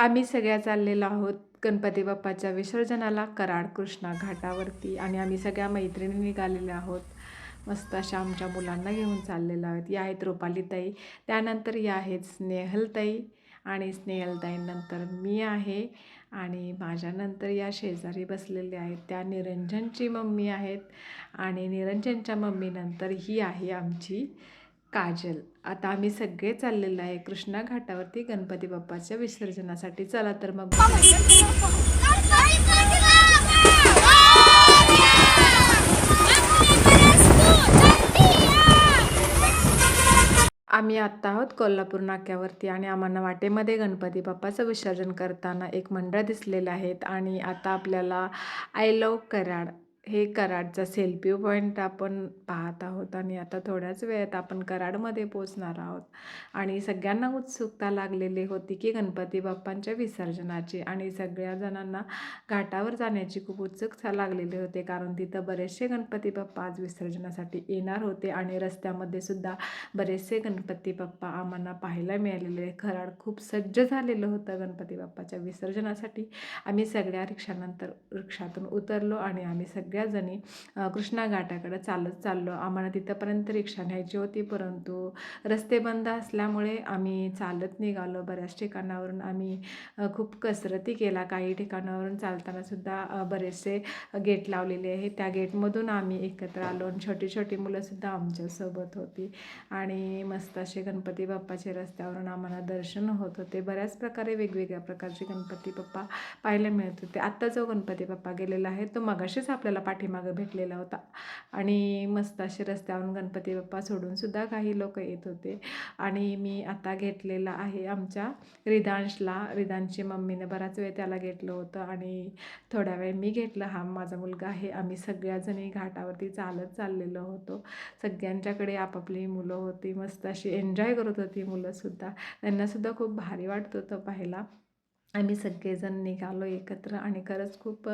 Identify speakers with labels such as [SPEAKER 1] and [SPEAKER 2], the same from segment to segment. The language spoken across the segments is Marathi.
[SPEAKER 1] आम्ही सगळ्या चाललेलो आहोत गणपती बाप्पाच्या विसर्जनाला कराड कृष्णा घाटावरती आणि आम्ही सगळ्या मैत्रिणी निघालेल्या आहोत. मस्त अशा आमच्या मुलांना घेऊन चाललेलो आहोत. या आहेत रुपालीताई त्यानंतर या आहेत स्नेहलताई आणि स्नेहलताईनंतर मी आहे आणि माझ्यानंतर या शेजारी बसलेले आहेत. त्या निरंजनची मम्मी आहेत आणि निरंजनच्या मम्मीनंतर ही आहे आमची काजल. आता आम्ही सगळे चाललेलो आहे कृष्णा घाटावरती गणपती बाप्पाच्या विसर्जनासाठी. चला तर मग आम्ही आत्ता आहोत कोल्हापूर नाक्यावरती आणि आम्हाला वाटेमध्ये गणपती बाप्पाचं विसर्जन करताना एक मंडळ दिसलेलं आहेत आणि आता आपल्याला आय लव कराड हे कराडचा सेल्फी पॉईंट आपण पाहत आहोत आणि आता थोड्याच वेळात आपण कराडमध्ये पोचणार आहोत. आणि सगळ्यांना उत्सुकता लागलेली होती की गणपती बाप्पांच्या विसर्जनाची आणि सगळ्या जणांना घाटावर जाण्याची खूप उत्सुकता लागलेली होते कारण तिथं बरेचसे गणपती बाप्पा आज विसर्जनासाठी येणार होते आणि रस्त्यामध्ये सुद्धा बरेचसे गणपती बाप्पा आम्हाला पाहायला मिळालेले. कराड खूप सज्ज झालेलं होतं गणपती बाप्पाच्या विसर्जनासाठी. आम्ही सगळ्या रिक्षानंतर रिक्षातून उतरलो आणि आम्ही सग सगळ्याजणी कृष्णा घाटाकडं चालत चाललो. आम्हाला तिथंपर्यंत रिक्षा न्यायची होती परंतु रस्ते बंद असल्यामुळे आम्ही चालत निघालो. बऱ्याच ठिकाणावरून आम्ही खूप कसरती केला. काही ठिकाणावरून चालतानासुद्धा बरेचसे गेट लावलेले आहे. त्या गेटमधून आम्ही एकत्र आलो आणि छोटी छोटी मुलंसुद्धा आमच्यासोबत होती. आणि मस्त असे गणपती बाप्पाचे रस्त्यावरून आम्हाला दर्शन होत होते. बऱ्याच प्रकारे वेगवेगळ्या प्रकारचे गणपती बाप्पा पाहायला मिळत होते. आत्ता जो गणपती बाप्पा गेलेला आहे तो मगाशीच आपल्याला पाठीमागं भेटलेला होता. आणि मस्त असे रस्त्यावरून गणपती बाप्पा सोडूनसुद्धा काही लोक येत होते. आणि मी आता घेतलेला आहे आमच्या रिदांशला. रिदांशची मम्मीने बराच वेळ त्याला घेतलं होतं आणि थोड्या वेळ मी घेतलं. हा माझा मुलगा आहे. आम्ही सगळ्याजणी घाटावरती चालत चाललेलो होतो. सगळ्यांच्याकडे आपापली मुलं होती. मस्त अशी एन्जॉय करत होती मुलंसुद्धा. त्यांनासुद्धा खूप भारी वाटत होतं पाहायला. आम्ही सगळेजण निघालो एकत्र आणि खरंच खूप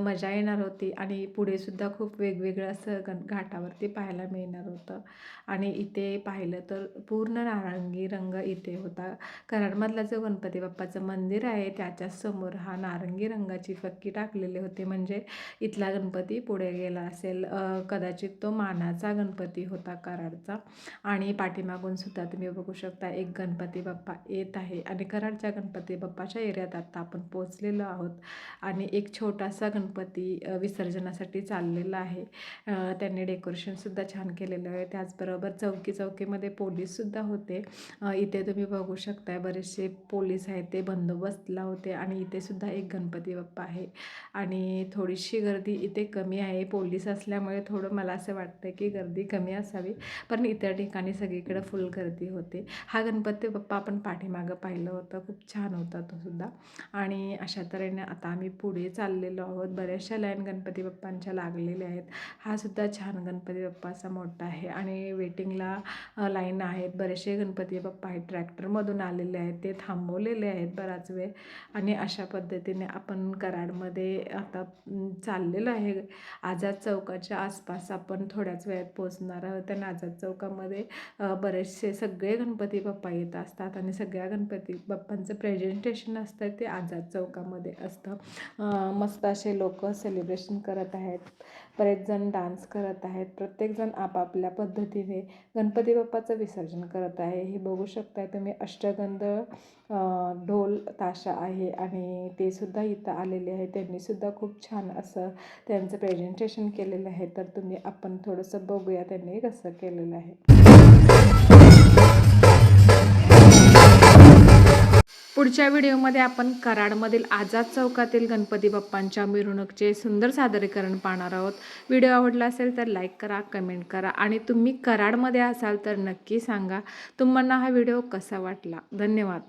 [SPEAKER 1] मजा येणार होती आणि पुढेसुद्धा खूप वेगवेगळं असं गण घाटावरती पाहायला मिळणार होतं. आणि इथे पाहिलं तर पूर्ण नारंगी रंग इथे होता. कराडमधला जो गणपती बाप्पाचं मंदिर आहे त्याच्यासमोर हा नारंगी रंगाची फक्की टाकलेली होती. म्हणजे इथला गणपती पुढे गेला असेल कदाचित तो मानाचा गणपती होता कराडचा. आणि पाठीमागून सुद्धा तुम्ही बघू शकता एक गणपती बाप्पा येत आहे. आणि कराडच्या गणपती बाप्पा गावाच्या एरियात आत्ता आपण पोचलेलो आहोत. आणि एक छोटासा गणपती विसर्जनासाठी चाललेला आहे. त्यांनी डेकोरेशनसुद्धा छान केलेलं आहे. त्याचबरोबर चौकी चौकीमध्ये पोलीससुद्धा होते. इथे तुम्ही बघू शकताय बरेचसे पोलीस आहेत ते बंदोबस्तला होते आणि इथे सुद्धा एक गणपती बाप्पा आहे. आणि थोडीशी गर्दी इथे कमी आहे. पोलीस असल्यामुळे थोडं मला असं वाटतं की गर्दी कमी असावी. पण इतर ठिकाणी सगळीकडे फुल गर्दी होते. हा गणपती बाप्पा आपण पाठीमागं पाहिलं होतं. खूप छान होता तो. सुद्धा. आणि अशा तऱ्हेने आता आम्ही पुढे चाललेलो आहोत. बऱ्याचशा लाईन गणपती बाप्पांच्या लागलेल्या आहेत. हा सुद्धा छान गणपती बाप्पाचा मोठा आहे. आणि वेटिंगला लाईन आहेत. बरेचसे गणपती बाप्पा आहेत. ट्रॅक्टरमधून आलेले आहेत. ते थांबवलेले आहेत बराच वेळ. आणि अशा पद्धतीने आपण कराडमध्ये आता चाललेलं आहे. आझाद चौकाच्या आसपास आपण थोड्याच वेळात पोचणार आहोत. आणि आझाद चौकामध्ये बरेचसे सगळे गणपती बाप्पा येत असतात. आणि सगळ्या गणपती बाप्पांचं प्रेझेंटेशन सेलिब्रेशन असतं ते आझाद चौकामध्ये असतं. मस्त असे लोक सेलिब्रेशन करत आहेत. बरेच जण डान्स करत आहेत. प्रत्येकजण आपापल्या पद्धतीने गणपती बाप्पाचं विसर्जन करत आहे. हे बघू शकताय तुम्ही अष्टगंध ढोल ताशा आहे आणि ते सुद्धा इथं आलेले आहे. त्यांनीसुद्धा खूप छान असं त्यांचं प्रेझेंटेशन केलेलं आहे. तर तुम्ही आपण थोडंसं बघूया त्यांनी कसं केलेलं आहे. पुढच्या व्हिडिओमध्ये आपण कराडमधील आझाद चौकातील गणपती बाप्पांच्या मिरवणुकीचे सुंदर सादरीकरण पाहणार आहोत. व्हिडिओ आवडला असेल तर लाईक करा कमेंट करा आणि तुम्ही कराडमध्ये असाल तर नक्की सांगा. तुम्हाला हा व्हिडिओ कसा वाटला? धन्यवाद.